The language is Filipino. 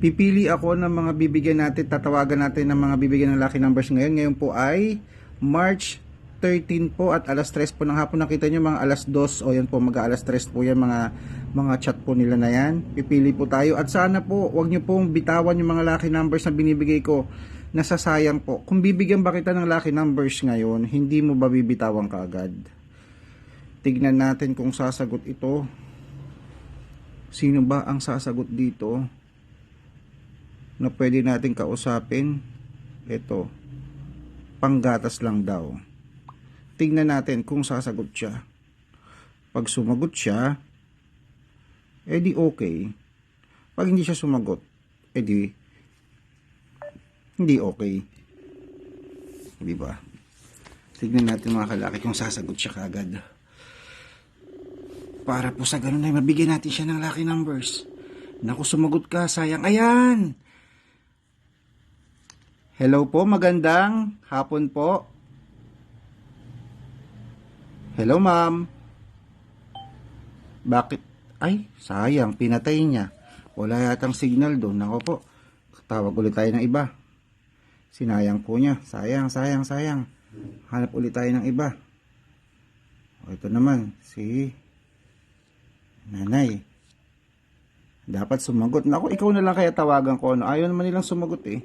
Pipili ako ng mga bibigyan natin, tatawagan natin ng mga bibigyan ng lucky numbers ngayon. Ngayon po ay March 13 po at alas 3 po ng hapon. Nakita nyo mga alas 2 o yan po mag alas 3 po yan mga, mga chat po nila na yan. Pipili po tayo at sana po wag nyo pong bitawan yung mga lucky numbers na binibigay ko. Nasasayang po. Kung bibigyan ba kita ng lucky numbers ngayon, hindi mo ba bibitawan kaagad? Tignan natin kung sasagot ito. Sino ba ang sasagot dito? Na pwede natin kausapin, ito, panggatas lang daw. Tingnan natin kung sasagot siya. Pag sumagot siya, edi okay. Pag hindi siya sumagot, edi hindi okay. Di ba? Tignan natin mga kalaki kung sasagot siya kagad. Para po sa ganun ay mabigyan natin siya ng lucky numbers. Naku, sumagot ka, sayang. Ayan! Hello po, magandang hapon po. Hello, ma'am. Bakit? Ay, sayang, pinatay niya. Wala yatang signal doon. Nako po, tawag ulit tayo ng iba. Sinayang po niya. Sayang, sayang, sayang. Hanap ulit tayo ng iba. O, ito naman, si nanay. Dapat sumagot. Naku, ikaw na lang kaya tawagan ko. Ano? Ayaw naman nilang sumagot eh.